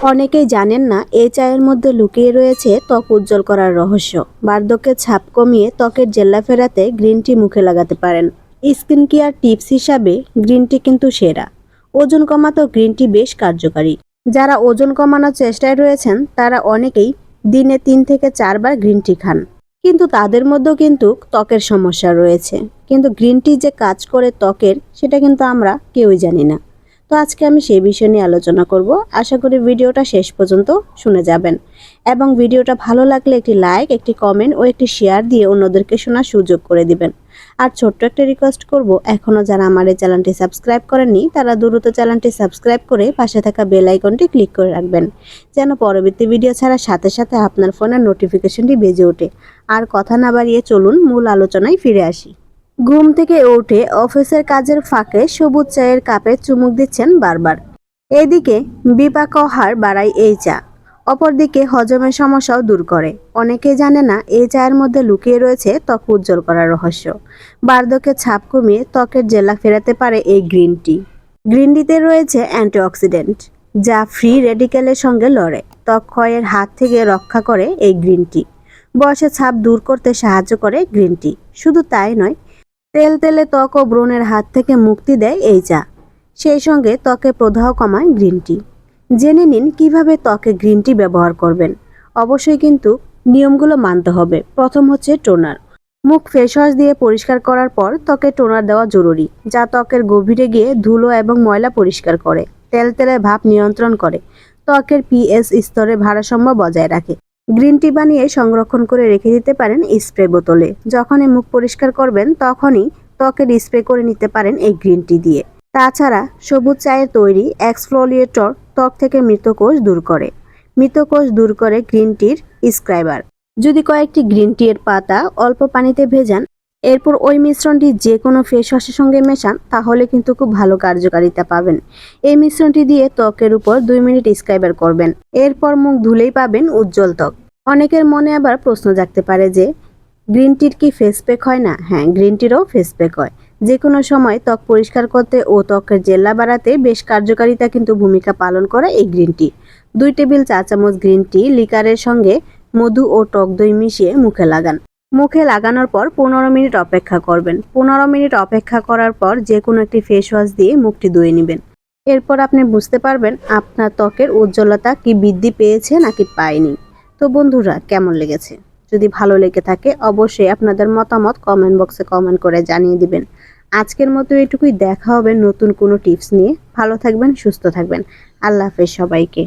অনেকেই জানেন না এই চায়ের মধ্যে লুকিয়ে রয়েছে ত্বক উজ্জ্বল করার রহস্য। বার্ধক্যের ছাপ কমিয়ে ত্বকের জেল্লা ফেরাতে গ্রিন টি মুখে লাগাতে পারেন। স্কিন কেয়ার টিপস হিসাবে গ্রিন টি কিন্তু সেরা। ওজন কমাতেও গ্রিন টি বেশ কার্যকারী। যারা ওজন কমানোর চেষ্টায় রয়েছেন, তারা অনেকেই দিনে তিন থেকে চারবার গ্রিন টি খান। কিন্তু তাদের মধ্যেও কিন্তু ত্বকের সমস্যা রয়েছে। কিন্তু গ্রিন টি যে কাজ করে ত্বকের, সেটা কিন্তু আমরা কেউই জানি না। তো আজকে আমি সেই বিষয় নিয়ে আলোচনা করব। আশা করি ভিডিওটা শেষ পর্যন্ত শুনে যাবেন। এবং ভিডিওটা ভালো লাগলে একটি লাইক একটি কমেন্ট ও একটি শেয়ার দিয়ে অন্যদেরকে শোনার সুযোগ করে দিবেন। আর ছোট্ট একটা রিকোয়েস্ট করব এখনও যারা আমার এই চ্যানেলটি সাবস্ক্রাইব করেননি, তারা দ্রুত চ্যানেলটি সাবস্ক্রাইব করে পাশে থাকা বেল আইকনটি ক্লিক করে রাখবেন, যেন পরবর্তী ভিডিও ছাড়ার সাথে সাথে আপনার ফোনের নোটিফিকেশনটি বেজে ওঠে। আর কথা না বাড়িয়ে চলুন, মূল আলোচনায় ফিরে আসি। ঘুম থেকে উঠে অফিসের কাজের ফাঁকে সবুজ চায়ের কাপে চুমুক দিচ্ছেন বারবার। এদিকে বিপাক হার বাড়ায় এই চা। অপরদিকে হজমের সমস্যাও দূর করে। অনেকেই জানে না এই চায়ের মধ্যে লুকিয়ে রয়েছে ত্বক উজ্জ্বল করার রহস্য। বার্ধক্যের ছাপ কমিয়ে ত্বকের জেলা ফেরাতে পারে এই গ্রিন টি। গ্রিন টিতে রয়েছে অ্যান্টিঅক্সিডেন্ট, যা ফ্রি রেডিক্যালের সঙ্গে লড়ে। ত্বক ক্ষয়ের হাত থেকে রক্ষা করে এই গ্রিন টি। বয়সের ছাপ দূর করতে সাহায্য করে গ্রিন টি। শুধু তাই নয় তেল তেলে ত্বক ও ব্রণের হাত থেকে মুক্তি দেয় এই চা। সেই সঙ্গে ত্বকে প্রদাহ কমায় গ্রিন টি। জেনে নিন কীভাবে ত্বকে গ্রিন টি ব্যবহার করবেন। অবশ্যই কিন্তু নিয়মগুলো মানতে হবে। প্রথম হচ্ছে টোনার। মুখ ফেস ওয়াশ দিয়ে পরিষ্কার করার পর ত্বকে টোনার দেওয়া জরুরি, যা ত্বকের গভীরে গিয়ে ধুলো এবং ময়লা পরিষ্কার করে, তেল তেলে ভাব নিয়ন্ত্রণ করে, ত্বকের পিএস স্তরে ভারসাম্য বজায় রাখে। গ্রিন টি বানিয়ে সংরক্ষণ করে রেখে দিতে পারেন স্প্রে বোতলে। যখনই মুখ পরিষ্কার করবেন, তখনই ত্বকের স্প্রে করে নিতে পারেন এই গ্রিন টি দিয়ে। তাছাড়া সবুজ চায়ের তৈরি এক্সফ্লোলিয়েটর ত্বক থেকে মৃতকোষ দূর করে। মৃতকোষ দূর করে গ্রিন টির স্ক্রাইবার। যদি কয়েকটি গ্রিন টি এর পাতা অল্প পানিতে ভেজান, এরপর ওই মিশ্রণটি যে কোনো ফেস ওয়াশের সঙ্গে মেশান, তাহলে কিন্তু খুব ভালো কার্যকারিতা পাবেন। এই মিশ্রণটি দিয়ে ত্বকের উপর দুই মিনিট স্ক্রাইবার করবেন। এরপর মুখ ধুলেই পাবেন উজ্জ্বল ত্বক। অনেকের মনে আবার প্রশ্ন জাগতে পারে যে, গ্রিন টির কি ফেস প্যাক হয় না? হ্যাঁ গ্রিন টিরও ফেস প্যাক হয়। যে কোনো সময় ত্বক পরিষ্কার করতে ও ত্বকের জেল্লা বাড়াতে বেশ কার্যকারিতা কিন্তু ভূমিকা পালন করে এই গ্রিন টি। দুই টেবিল চা চামচ গ্রিন টি লিকারের সঙ্গে মধু ও টক দই মিশিয়ে মুখে লাগান। মুখে লাগানোর পর পনেরো মিনিট অপেক্ষা করবেন। পনেরো মিনিট অপেক্ষা করার পর যে কোনো একটি ফেস ওয়াশ দিয়ে মুখটি ধুয়ে নেবেন। এরপর আপনি বুঝতে পারবেন আপনার ত্বকের উজ্জ্বলতা কি বৃদ্ধি পেয়েছে নাকি পায়নি। তো বন্ধুরা, কেমন লেগেছে? যদি ভালো লেগে থাকে, অবশ্যই আপনাদের মতামত কমেন্ট বক্সে কমেন্ট করে জানিয়ে দিবেন। আজকের মতো এটুকুই, দেখা হবে নতুন কোনো টিপস নিয়ে। ভালো থাকবেন, সুস্থ থাকবেন। আল্লাহ হাফেজ সবাইকে।